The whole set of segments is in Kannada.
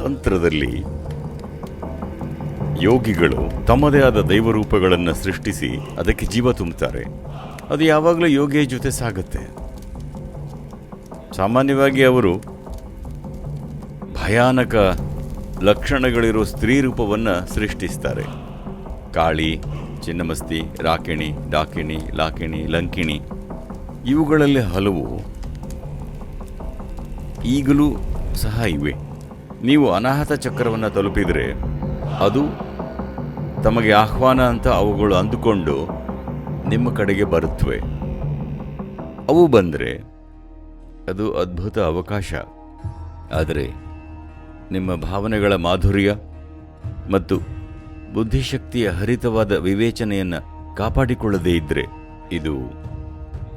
ತಂತ್ರದಲ್ಲಿ ಯೋಗಿಗಳು ತಮ್ಮದೇ ಆದ ದೈವರೂಪಗಳನ್ನು ಸೃಷ್ಟಿಸಿ ಅದಕ್ಕೆ ಜೀವ ತುಂಬುತ್ತಾರೆ ಅದು ಯಾವಾಗಲೂ ಯೋಗಿಯ ಜೊತೆ ಸಾಗುತ್ತೆ. ಸಾಮಾನ್ಯವಾಗಿ ಅವರು ಭಯಾನಕ ಲಕ್ಷಣಗಳಿರೋ ಸ್ತ್ರೀ ರೂಪವನ್ನು ಸೃಷ್ಟಿಸ್ತಾರೆ. ಕಾಳಿ, ಚಿನ್ನಮಸ್ತಿ, ರಾಕಿಣಿ, ಡಾಕಿಣಿ, ಲಾಕಿಣಿ, ಲಂಕಿಣಿ ಇವುಗಳಲ್ಲಿ ಹಲವು ಈಗಲೂ ಸಹ ಇವೆ. ನೀವು ಅನಾಹತ ಚಕ್ರವನ್ನು ತಲುಪಿದರೆ ಅದು ತಮಗೆ ಆಹ್ವಾನ ಅಂತ ಅವುಗಳು ಅಂದುಕೊಂಡು ನಿಮ್ಮ ಕಡೆಗೆ ಬರುತ್ತವೆ ಅವು ಬಂದರೆ ಅದು ಅದ್ಭುತ ಅವಕಾಶ. ಆದರೆ ನಿಮ್ಮ ಭಾವನೆಗಳ ಮಾಧುರ್ಯ ಮತ್ತು ಬುದ್ಧಿಶಕ್ತಿಯ ಹರಿತವಾದ ವಿವೇಚನೆಯನ್ನು ಕಾಪಾಡಿಕೊಳ್ಳದೇ ಇದ್ದರೆ ಇದು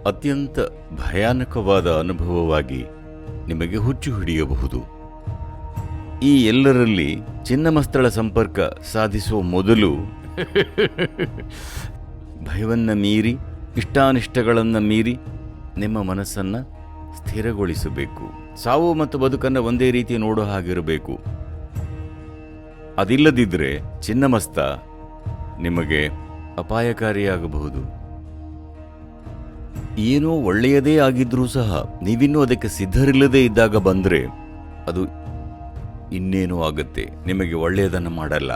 ಅತ್ಯಂತ ಭಯಾನಕವಾದ ಅನುಭವವಾಗಿ ನಿಮಗೆ ಹುಚ್ಚು ಹಿಡಿಯಬಹುದು. ಈ ಎಲ್ಲರಲ್ಲಿ ಚಿನ್ನಮಸ್ತಳ ಸಂಪರ್ಕ ಸಾಧಿಸುವ ಮೊದಲು ಭಯವನ್ನು ಮೀರಿ ಇಷ್ಟಾನಿಷ್ಟಗಳನ್ನು ಮೀರಿ ನಿಮ್ಮ ಮನಸ್ಸನ್ನು ಸ್ಥಿರಗೊಳಿಸಬೇಕು. ಸಾವು ಮತ್ತು ಬದುಕನ್ನು ಒಂದೇ ರೀತಿ ನೋಡೋ ಹಾಗಿರಬೇಕು. ಅದಿಲ್ಲದಿದ್ದರೆ ಚಿನ್ನಮಸ್ತ ನಿಮಗೆ ಅಪಾಯಕಾರಿಯಾಗಬಹುದು. ಏನೋ ಒಳ್ಳೆಯದೇ ಆಗಿದ್ರೂ ಸಹ ನೀವಿನ್ನೂ ಅದಕ್ಕೆ ಸಿದ್ಧರಿಲ್ಲದೆ ಇದ್ದಾಗ ಬಂದರೆ ಅದು ಇನ್ನೇನೋ ಆಗುತ್ತೆ. ನಿಮಗೆ ಒಳ್ಳೆಯದನ್ನು ಮಾಡಲ್ಲ.